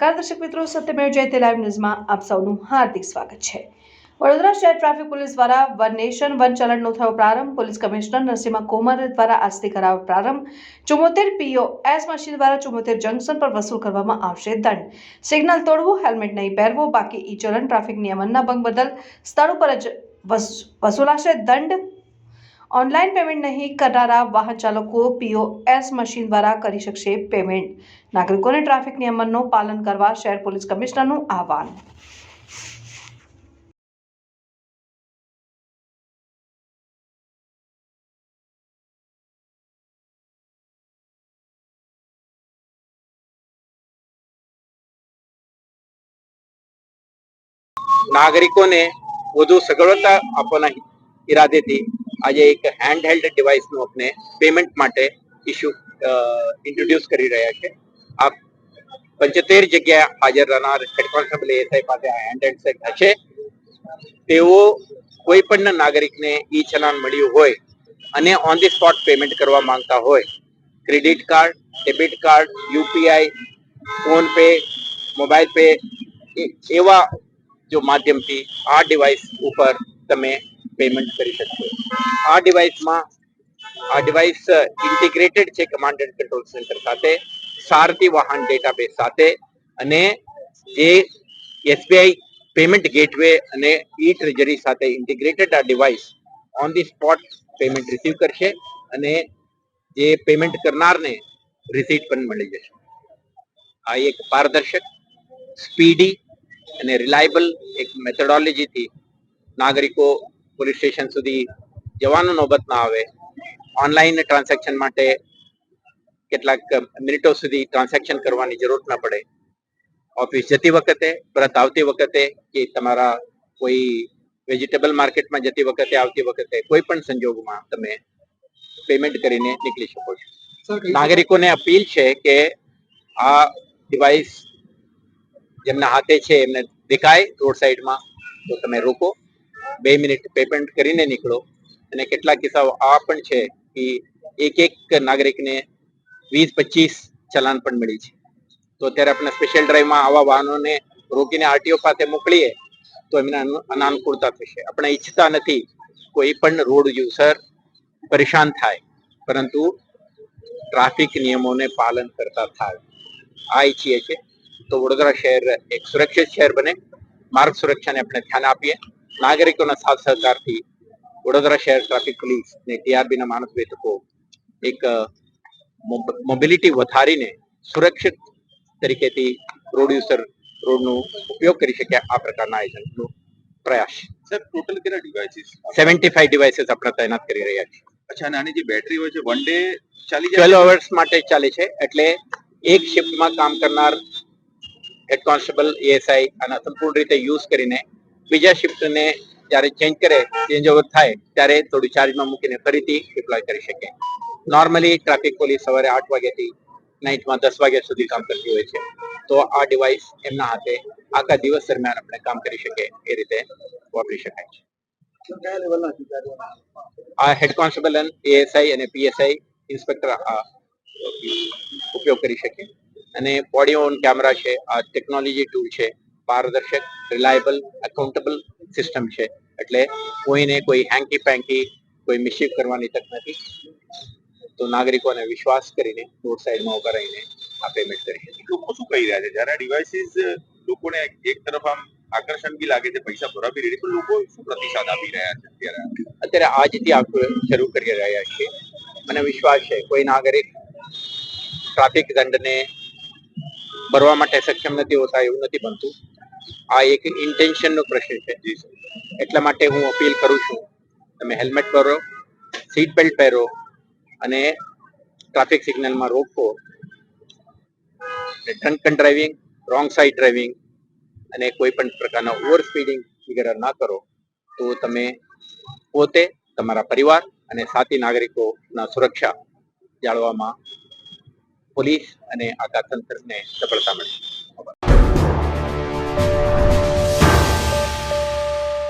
નમસ્કાર દર્શક મિત્રો, સત્યમેવ જયતે લાઈવ ન્યૂઝમાં આપ સૌનું હાર્દિક સ્વાગત છે. વડોદરા શહેર ટ્રાફિક પોલીસ દ્વારા વન નેશન, વન ચલણનો થયો પ્રારંભ. પોલીસ કમિશનર નરસિંહ કોમર દ્વારા આજથી કરાવ્યો પ્રારંભ. ચુમ્મોતેર પીઓ એસ મશીન દ્વારા ચુમ્મોતેર જંકશન પર વસૂલ કરવામાં આવશે દંડ. સિગ્નલ તોડવું, હેલ્મેટ નહીં પહેરવું, બાકી ઈ ચલણ, ટ્રાફિક નિયમનના ભંગ બદલ સ્થળ ઉપર જ વસ- વસૂલાશે દંડ. ઓનલાઈન પેમેન્ટ નહીં કરનારા વાહન ચાલકો પીઓએસ મશીન દ્વારા કરી શકશે પેમેન્ટ. નાગરિકોને ટ્રાફિક નિયમનનું પાલન કરવા શહેર પોલીસ કમિશનરનું આહવાન. નાગરિકોને વધુ સગવડતા આપવાના ઈરાદેથી આજે એક હેન્ડ હેલ્ડ ડિવાઇસનું આપણે પેમેન્ટ માટે ઇસ્યુ ઇન્ટ્રોડ્યુસ કરી રહ્યા છે. આ પંચોતેર જગ્યાએ હાજર રહેનાર હેડ કોન્સ્ટેબલ એસઆઈ પાસે આ હેન્ડ હેલ્ડ સેટ હશે. તેઓ કોઈ પણ નાગરિકને ઈ ચલાન મળ્યું હોય અને ઓન ધી સ્પોટ પેમેન્ટ કરવા માંગતા હોય credit card debit card UPI PhonePe mobile pay એવા જો માધ્યમથી આ ડિવાઇસ ઉપર તમે પેમેન્ટ કરી શકશો આ ડિવાઇસમાં આ ડિવાઇસ ઇન્ટિગ્રેટેડ છે કમાન્ડ એન્ડ કંટ્રોલ સેન્ટર સાથે, સારથી વાહન ડેટાબેઝ સાથે અને જે એસબીઆઈ પેમેન્ટ ગેટવે અને ઈ ટ્રેજરી સાથે ઇન્ટિગ્રેટેડ આ device on the spot payment receive કરશે અને જે પેમેન્ટ કરનારને રિસીટ પણ મળી જશે. આ એક પારદર્શક સ્પીડી અને રિલાયબલ એક મેથોડોલોજીથી નાગરિકો પોલીસ સ્ટેશન સુધી જવાનો નોબત ના આવે. ઓનલાઈન ટ્રાન્ઝેક્શન માટે કેટલાક મિનિટો સુધી ટ્રાન્ઝેક્શન કરવાની જરૂર ના પડે. ઓફિસ જતી વખતે પરત આવતી વખતે કે તમારા કોઈ વેજીટેબલ માર્કેટમાં જતી વખતે આવતી વખતે કોઈ પણ સંજોગમાં તમે પેમેન્ટ કરીને નીકળી શકો છો. નાગરિકોને અપીલ છે કે આ ડિવાઇસ જેમના હાથે છે એમને દેખાય રોડ સાઈડમાં તો તમે રોકો. બે મિનિટ પેમેન્ટ કરીને નીકળો. અને કેટલાક કિસ્સાઓ આ પણ છે કે એક એક નાગરિકને વીસ, પચીસ ચલાન પણ મળી છે. તો અત્યારે આપણે સ્પેશિયલ ડ્રાઈવમાં આવા વાહનોને રોકીને આરટીઓ પાસે મોકલીએ, તો એમને અનુ- અનાનુકૂળતા થશે. આપણે ઈચ્છતા નથી કોઈ પણ રોડ યુઝર પરેશાન થાય, પરંતુ ટ્રાફિક નિયમોને પાલન કરતા થાય. આ ઈચ્છીએ છીએ. તો વડોદરા શહેર એક સુરક્ષિત શહેર બને. માર્ગ સુરક્ષાને આપણે ધ્યાન આપીએ. નાગરિકોના સાથ સહકારથી વડોદરા શહેર ટ્રાફિક પોલીસ ને ટીઆરબી ના બેઠકો એક મોબિલિટી વધારીને સુરક્ષિત તરીકેથી રોડ યુઝર રોડનો ઉપયોગ કરી શકે આ પ્રકારના આયોજનનો પ્રયાસ. સર ટોટલ કેટલા ડિવાઇસીસ સેવન્ટી ફાઈવ ડિવાઇસીસ આપણે તૈનાત કરી રહ્યા છીએ. અચ્છા અને આની જે બેટરી હોય છે વન ડે ચાલી ટ્વેલ્વ અવર્સ માટે ચાલે છે એટલે એક શિફ્ટમાં કામ કરનાર હેડ કોન્સ્ટેબલ એએસઆઈ આના સંપૂર્ણ રીતે યુઝ કરીને બીજા શિફ્ટને જ્યારે ચેન્જ કરે ચેન્જ ઓવર થાય, ત્યારે થોડું ચાર્જમાં મૂકીને ફરીથી ડિપ્લોય કરી શકે. નોર્મલી ટ્રાફિક પોલીસ સવારે આઠ વાગ્યાથી નાઇટમાં દસ વાગ્યા સુધી કામ કરતી હોય છે. તો આ ડિવાઇસ એમના હાથે આખા દિવસ દરમિયાન આપણે કામ કરી શકે, એ રીતે વાપરી શકાય છે. આ હેડ કોન્સ્ટેબલ એએસઆઈ અને પીએસઆઈ ઇન્સ્પેક્ટર આ ઉપયોગ કરી શકે. અને બોડી ઓન કેમેરા છે, આ ટેકનોલોજી ટૂલ છે પારદર્શક રિલાયબલ એકાઉન્ટેબલ સિસ્ટમ છે. એટલે કોઈને કોઈ હેન્કી પેન્કી કોઈ મિશીફ કરવાની તક નથી. તો નાગરિકોને વિશ્વાસ કરીને રોડ સાઈડમાં ઊભા રહીને આ પેમેન્ટ કરી શકે. લોકો શું કહી રહ્યા છે? જ્યારે ડિવાઇસીસ લોકોને એક તરફ આમ આકર્ષણ બી લાગે છે પૈસા ભરવા બી રેડી પણ લોકો શું પ્રતિસાદ આપી રહ્યા છે અત્યારે? અત્યારે આજથી આપણે શરૂ કરી રહ્યા છીએ. મને વિશ્વાસ છે કોઈ નાગરિક ટ્રાફિક દંડને ભરવા માટે સક્ષમ નથી હોતા એવું નથી બનતું. આ એક ઇન્ટેન્શનનો પ્રશ્ન છે. એટલા માટે હું અપીલ કરું છું તમે હેલ્મેટ પહેરો સીટ બેલ્ટ પહેરો અને ટ્રાફિક સિગ્નલમાં રોકો. Drunken driving wrong side driving અને કોઈ પણ પ્રકારના ઓવર સ્પીડિંગ વગેરે ના કરો તો તમે પોતે તમારા પરિવાર અને સાથી નાગરિકોના સુરક્ષા જાળવામાં પોલીસ અને આખા તંત્રને સફળતા મળે